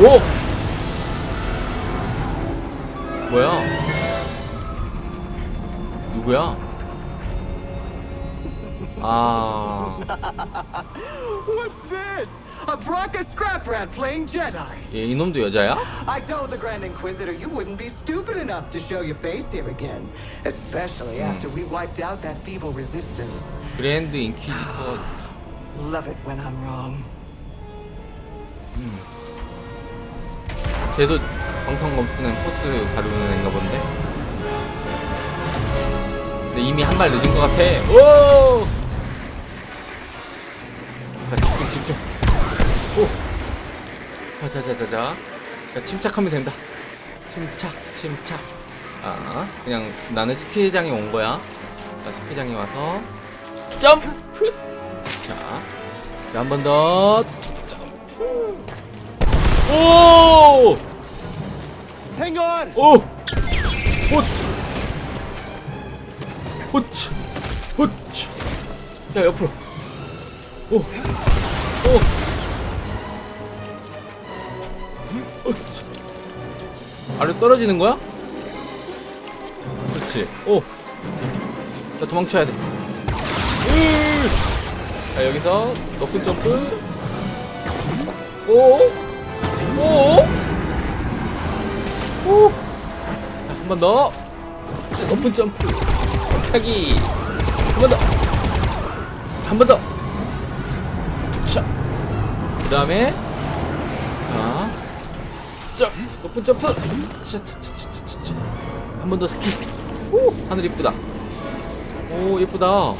오! 뭐야? 누구야? 아, What's this? A Bracca scrap rat playing Jedi. 얘 이놈도 여자야? I told the Grand Inquisitor you wouldn't be stupid enough to show your face here again, especially after we wiped out that feeble resistance. 그랜드 인퀴지터 Love it when I'm wrong. 쟤도 광성검 쓰는 포스 다루는 애인가 본데? 근데 이미 한 발 늦은 것 같아. 오! 자, 집중, 집중. 오! 자자자자자. 자, 침착하면 된다. 침착, 침착. 아, 그냥 나는 스키장에 온 거야. 자, 스키장에 와서 점프! 자, 자, 한번 더. 점프! 오! On! 오! 헛! 헛! 헛! 야, 옆으로. 오! 오! 헛! 아래 떨어지는 거야? 그렇지. 오! 자, 도망쳐야 돼. 으! 자, 여기서 높은 점프. 오! 오! 한 번 더. 자, 높은 점프. 타기. 한 번 더. 한 번 더. 자. 그 다음에. 자. 점. 높은 점프. 한 번 더 스키. 오! 하늘 이쁘다. 오, 예쁘다.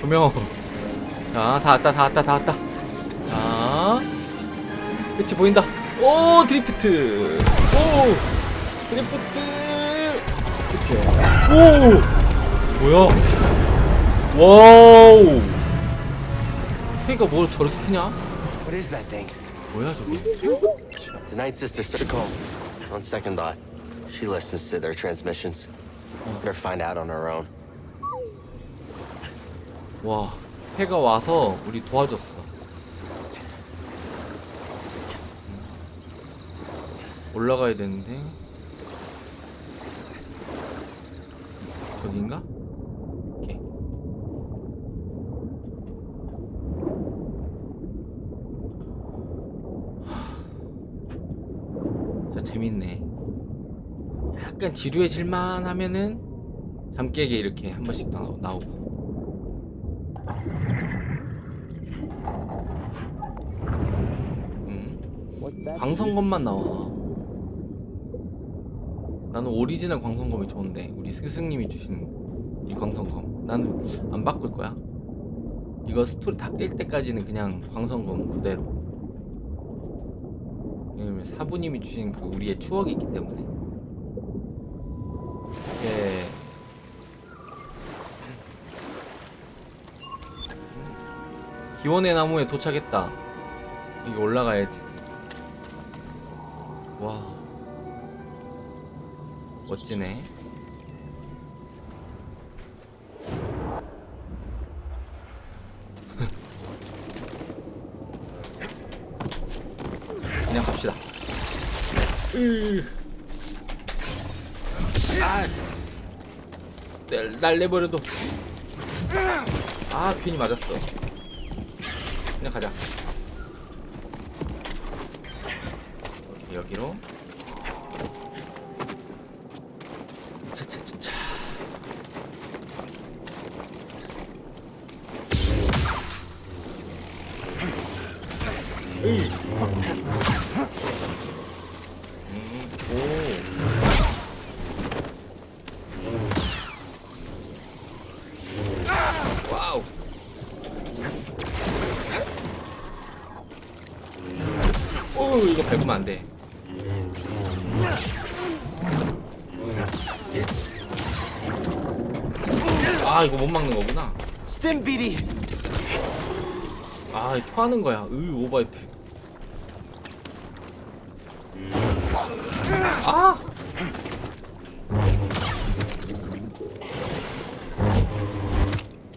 조명. 자, 다 왔다, 다 왔다, 다 왔다. 자. 끝이 보인다. 오 드리프트. 오 드리프트. 이렇게. 오 뭐야? 와우. 새가 뭘 저렇게 크냐? What is that thing? 뭐야 저게? The Night Sister call. On second thought, she listens to their transmissions. Better find out on her own. 와 해가 와서 우리 도와줬어. 올라가야 되는데 저긴가? 오케이. 자 재밌네. 약간 지루해질만 하면은 잠 깨게 이렇게 한 번씩 나오- 나오고. 음. 광선검만 나와. 나는 오리지널 광선검이 좋은데 우리 스승님이 주신 이 광선검 나는 안 바꿀 거야. 이거 스토리 다 깰 때까지는 그냥 광선검 그대로. 왜냐면 사부님이 주신 그 우리의 추억이 있기 때문에. 예. 기원의 나무에 도착했다. 여기 올라가야지. 멋지네. 그냥 갑시다. 으. 아. 날, 날 내버려도. 아, 괜히 맞았어. 그냥 가자. 여기로. 차차차차. 으이. 음, 오. 와우. 오, 이거 밟으면 안 돼. 아, 이거 못 막는 거구나. Stim BD! 아, 이거 토하는 거야. 으, 오버헤트.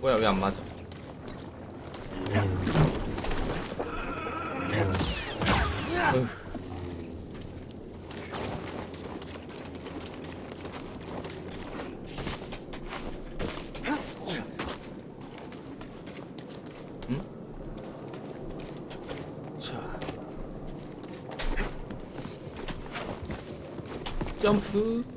뭐야 왜 안 맞아? 점프.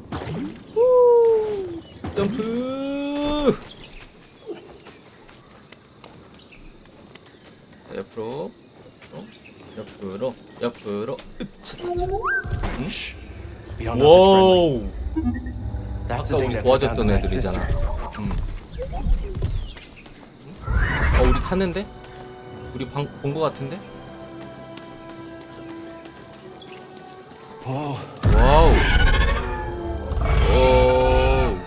도와줬던 애들이잖아. 음. 어, 우리 찾는데? 우리 본 거 같은데? Whoa. 와우. 오.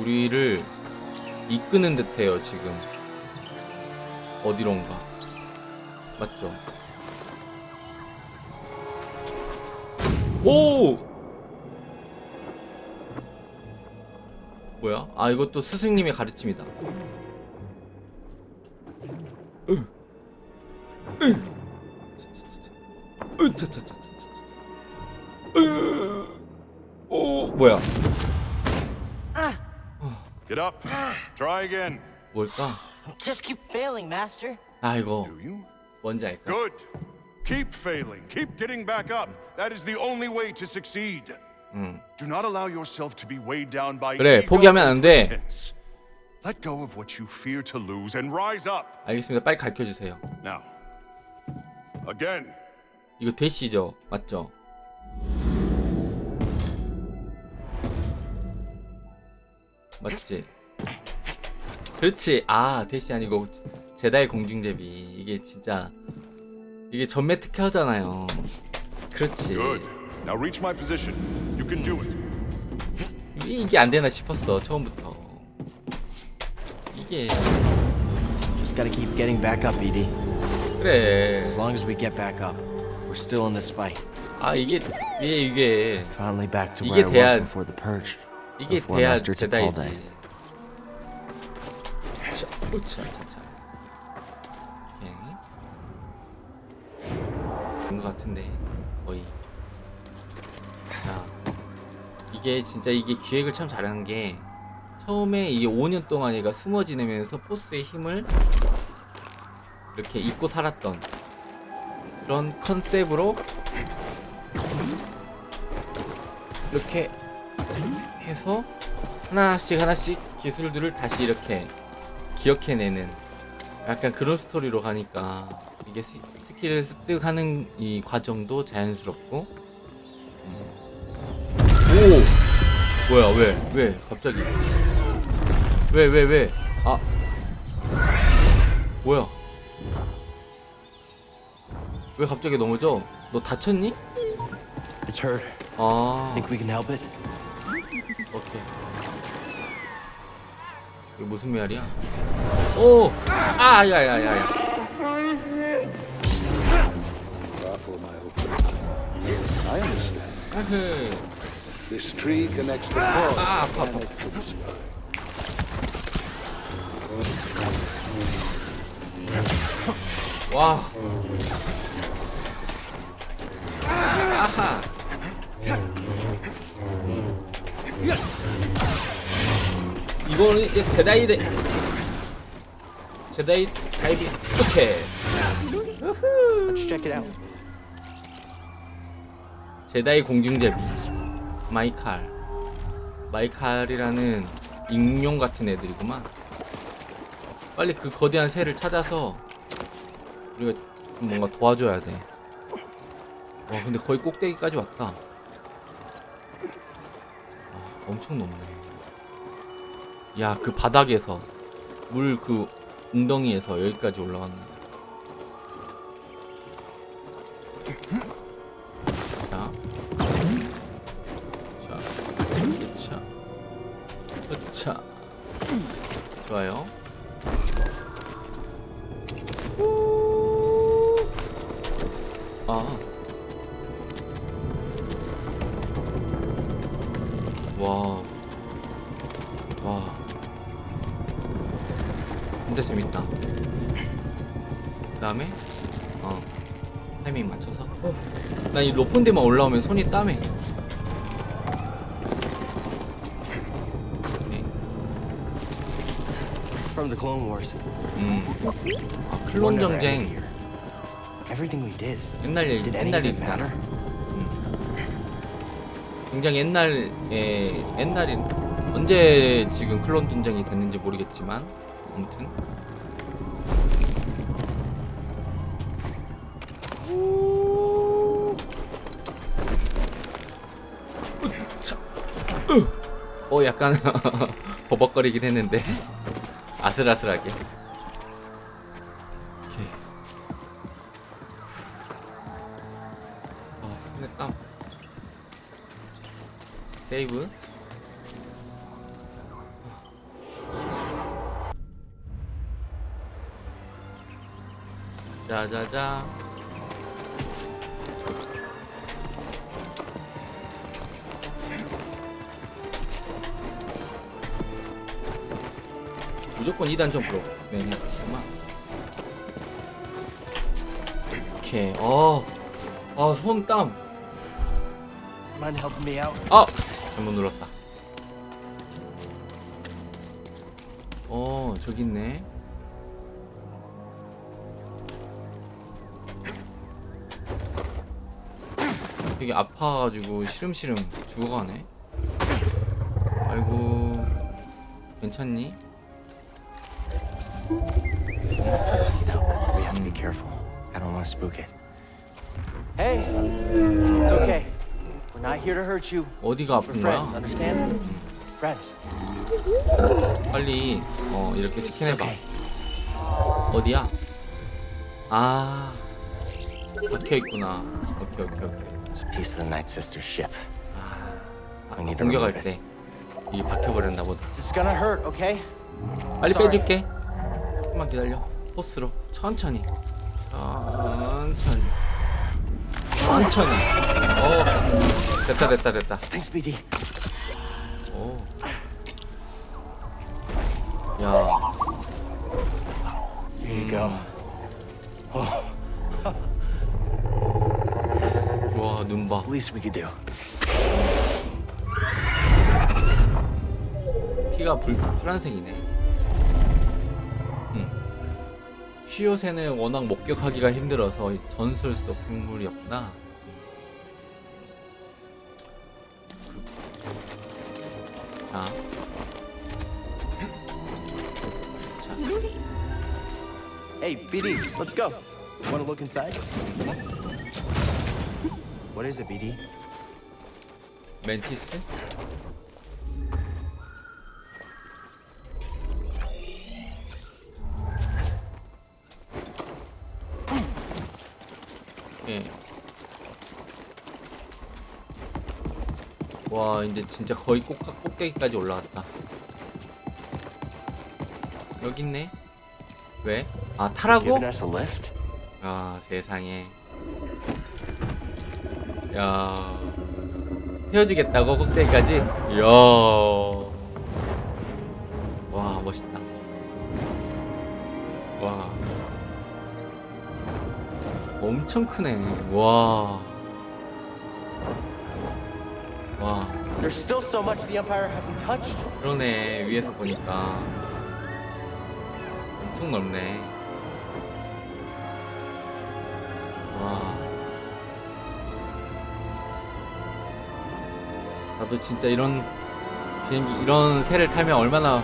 우리를 이끄는 듯해요 지금. 어디론가. 맞죠? 오. 뭐야? 아 이것도 스승님의 가르침이다. 으. 으. 으차차차차차. 으. 오 뭐야? Get up. Try again. 뭘까? Just keep failing, Master. 아 이거 Do you? 뭔지 알까? Good. Keep failing. Keep getting back up. That is the only way to succeed. 응. Do not allow yourself to be weighed down by 그래, ego 포기하면 안 and 돼. pretense. Let go of what you fear to lose and rise up. 알겠습니다. 빨리 가르쳐 주세요. Now. Again. 이거 대시죠, 맞죠? 맞지? 그렇지. 아 대시 아니고 제다의 공중제비. 이게 진짜 이게 전매 특허잖아요. 그렇지. Good. Now reach my position. Can do it. 이게, 이게 안 되나 싶었어 처음부터. 이게 Just gotta keep getting back up, Edie. 그래. As long as we get back up, we're still in this fight. 아 이게 이게 이게 Finally back to 이게 where I 돼야- was before the purge. 이게 Before 돼야 Master took all 제다이지. day. 자, 으차, 차, 차. 오케이. 된것 같은데 거의. 자, 이게 진짜 이게 기획을 참 잘한 게 처음에 이게 5년 동안 얘가 숨어 지내면서 포스의 힘을 이렇게 잊고 살았던 그런 컨셉으로 이렇게 해서 하나씩 하나씩 기술들을 다시 이렇게 기억해내는 약간 그런 스토리로 가니까 이게 스, 스킬을 습득하는 이 과정도 자연스럽고 뭐야 왜 왜 갑자기 왜왜 왜 아 뭐야 왜 갑자기 넘어져 너 다쳤니 It's hurt. 아 Think we can help it? 오케이. 이거 무슨 메아리야? 오! 아, 야, 야, 야, 야. Careful, my old I understand. 으흐. This tree connects the core 아, 아파. and it survive. 와. 아하. 이거는 이제 제다이 대 제다이 다이빙 오케이. Let's check it out. 제다이 공중제비 마이칼. 마이칼이라는 익룡 같은 애들이구만. 빨리 그 거대한 새를 찾아서 우리가 좀 뭔가 도와줘야 돼 와 근데 거의 꼭대기까지 왔다. 아, 엄청 높네. 야 그 바닥에서 물 그 웅덩이에서 여기까지 올라왔네 난 이 높은 데만 올라오면 손이 땀해 오케이. From the Clone Wars. 음. 아, 클론 전쟁 here. Everything we did. 옛날 얘기 옛날 얘기잖아 matter? 굉장히 옛날에 옛날인 언제 지금 클론 전쟁이 됐는지 모르겠지만 아무튼 약간 버벅거리긴 했는데 아슬아슬하게. 오케이. 아 손에 땀 세이브. 자자자 무조건 2단 점프로 네, 진행해야겠구만 오케이 어아손땀 Mind helping me out? 아! 잘못 눌렀다. 어, 저기 있네. 되게 아파가지고 시름시름 죽어가네. 아이고, 괜찮니? We have to be careful. I don't want to spook it. Hey, it's okay. We're not here to hurt you. 어디가 We're 아픈 friends, 거야? understand? Friends. 빨리 어 이렇게 스캔해봐. 어디야? 아, 박혀 있구나. 오케이 오케이 오케이. It's a piece of the Night Sister's ship. 아, 공격할 때 이게 박혀 버렸나 보다. It's gonna hurt, okay? 빨리 Sorry. 빼줄게. 조금만 기다려. 포스로 천천히. 천천히. 천천히. 어, 됐다 됐다 됐다. Thanks, BD. 오. 야, Here you go. 우와 눈 봐. Least we could do. 피가 불 파란색이네. 쉬오새는 워낙 목격하기가 힘들어서 전설 속 생물이었구나. 자. 자, Hey, BD, let's go. Want to look inside? What is it, BD? 멘티스? 와 이제 진짜 거의 꼭 꼭대기까지 올라갔다. 여기 있네. 왜? 아 타라고? 아 세상에 야 헤어지겠다고 꼭대기까지 이야 와 멋있다 와 엄청 크네 와 와, There's still so much the Empire hasn't touched. 그러네 위에서 보니까. 엄청 넓네. 와. 나도 진짜 이런 비행기 이런 새를 타면 얼마나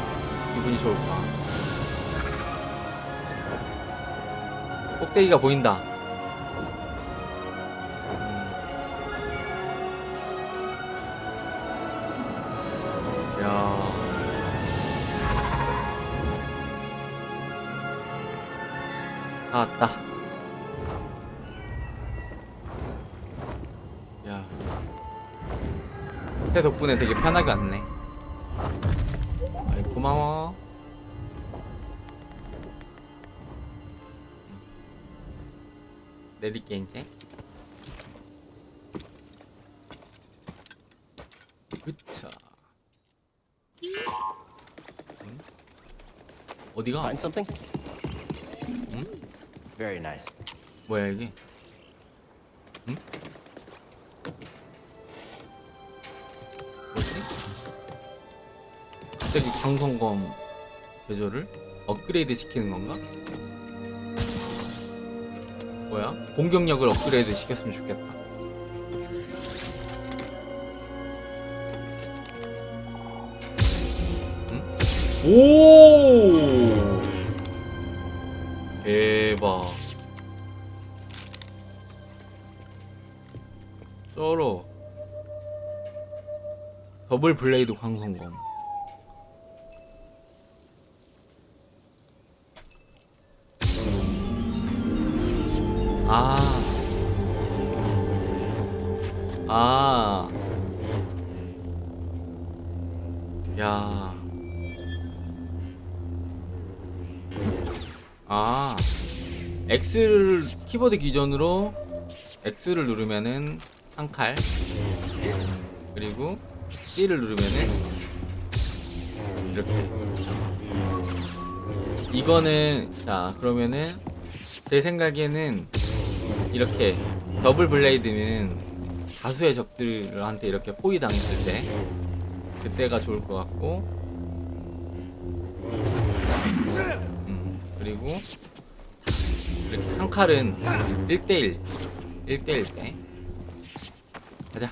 기분이 좋을까. 꼭대기가 보인다 다 왔다. 야. 새 덕분에 되게 편하게 왔네. 아이, 고마워. 내릴게, 이제. 그쵸. 응? 어디가? Very nice. 뭐야 이게? 응? 뭐지? 갑자기 강성검 제조를 업그레이드 시키는 건가? 뭐야? 공격력을 업그레이드 시켰으면 좋겠다. 응? 오! 대박. 쩔어 더블 블레이드 광선검 아. X를 키보드 기준으로 X를 누르면은 한 칼. 그리고 C를 누르면은 이렇게. 이거는 자 그러면은 제 생각에는 이렇게 더블 블레이드는 다수의 적들한테 이렇게 포위 당했을 때 그때가 좋을 것 같고 그리고 이렇게 한 칼은 1대1 1대1 때 가자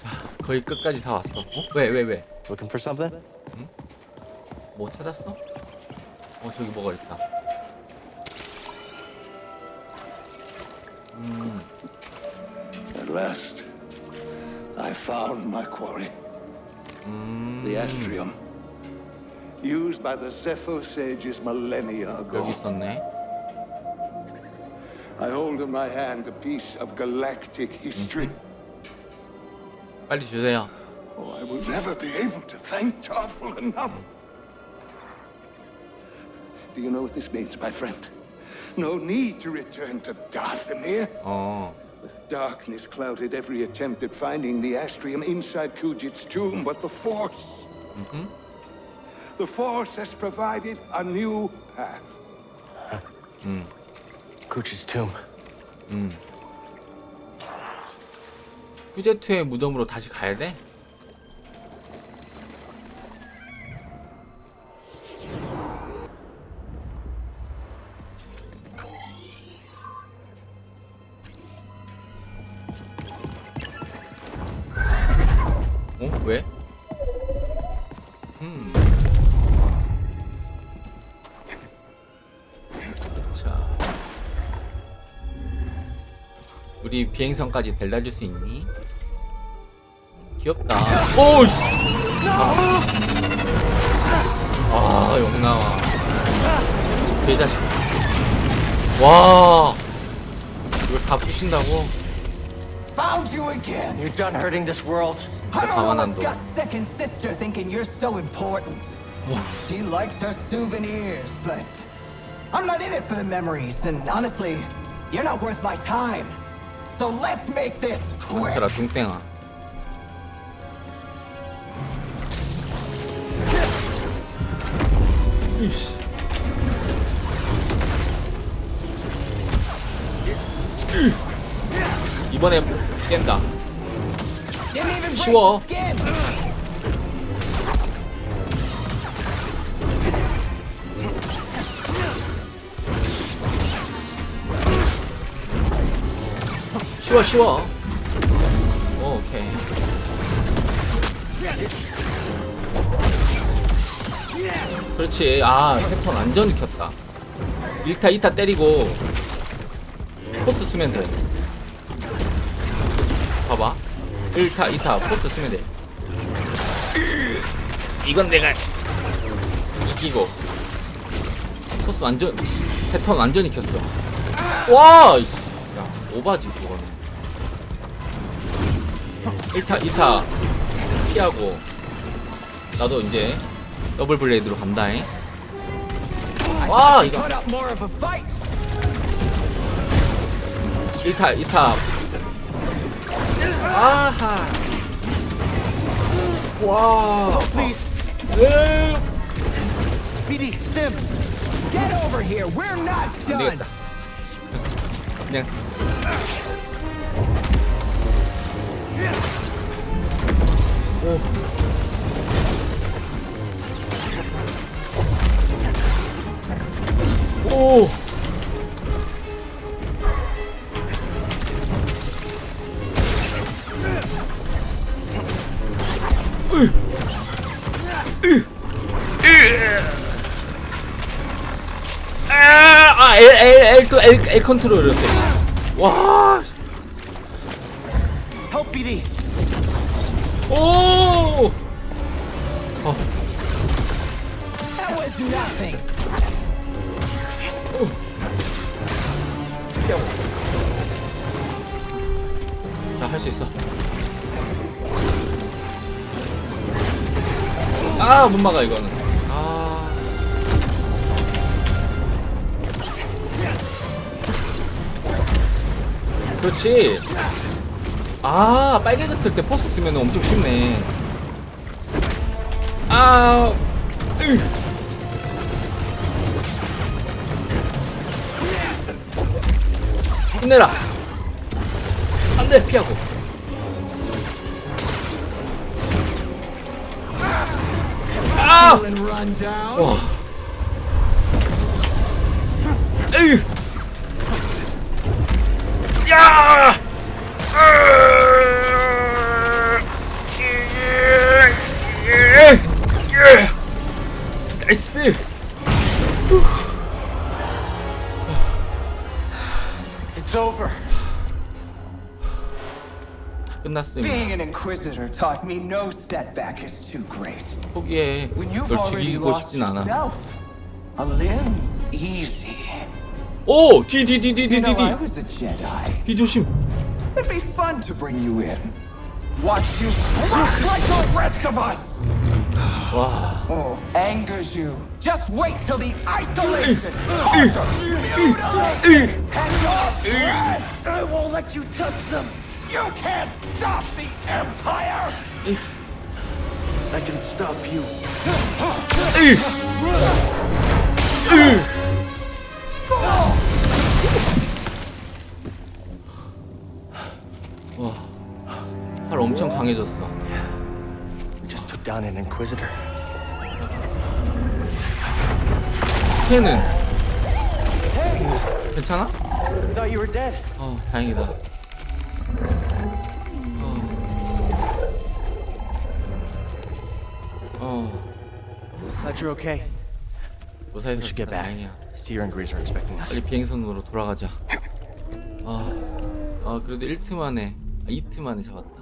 자, 거의 끝까지 다 왔어 어? 왜 왜, 왜? Looking for something? 뭐 찾았어? 어 저기 뭐가 있다. 음, At last, I found my quarry. 음. The Astrium. Used by the Zepho sages millennia 여기 ago. 있었네. I hold in my hand a piece of galactic history. 빨리 주세요. Oh, I will never be able to thank Tarful enough. Do you know what this means, my friend? No need to return to Darthamir. 어, Darkness clouded every attempt at finding the Astrium inside Kujit's tomb, but the Force. The Force has provided a new path. Cooch's tomb. 후제투의 무덤으로 다시 가야 돼? 비행선까지 데려다 줄 수 있니? 귀엽다. 오, 씨. 아, 아 영나와. 개자식. 와. 이걸 다 부신다고? Found you again. You're done hurting this world. I don't know 가만 안 what's 둬. got second sister thinking you're so important. She likes her souvenirs, but I'm not in it for the memories, and honestly, you're not worth my time. So let's make this quick. 라 뚱땡아. 이씨. 이번에 깬다. Didn't even break 쉬워. the skin. 쉬워 쉬워. 오, 오케이. 그렇지. 아 패턴 완전 익혔다. 1타 2타 때리고 포스 쓰면 돼. 봐봐. 1타 2타 포스 쓰면 돼. 이건 내가 이기고 포스 완전 패턴 완전 익혔어. 와! 야, 오바지, 그거는. 1타, 2타 피하고 나도 이제 더블 블레이드로 간다잉. 와, 이거 Put up more of a fight. 1타, 2타. 아하. 와. 으, BD, stim. Get over here. We're not 안 done. 그냥 오. 오. 아, 아, L, L, L, 컨트롤이었어. 와, Help, BD. 오, That was nothing. 자, 할수 있어. 아, 못 막아 이거는. 아, 그렇지. 아, 빨개졌을 때 포스 쓰면 엄청 쉽네. 아, 으. 힘내라. 안돼 피하고. 아! 와. 에이. 야! 나이스. It's over. 끝났습니다. Being an inquisitor taught me no setback is too great. 포기해. When you've 널 already 죽이고 lost 싶진 않아. yourself, a limb's easy. 오, 뒤, 뒤, 뒤, 뒤, 뒤, You know, 뒤, I 뒤. was a Jedi. 뒤 조심. It'd be fun to bring you in. Watch you crush like the rest of us. 와. Oh, angers you. Just wait till the isolation, torture, mutilation, and your breath. I won't let you touch them. You can't stop the Empire. I can stop you. 와. 팔 엄청 강해졌어. We just took down an Inquisitor. 걔는 괜찮아? I thought you were dead. 어, 다행이다. 어. 어, Glad you're okay. 무사해서 We should get back. 다행이야. Seer and Grease are expecting us. 빨리 비행선으로 돌아가자. 아, 아 그래도 1트 만에, 아, 2트 만에 잡았다.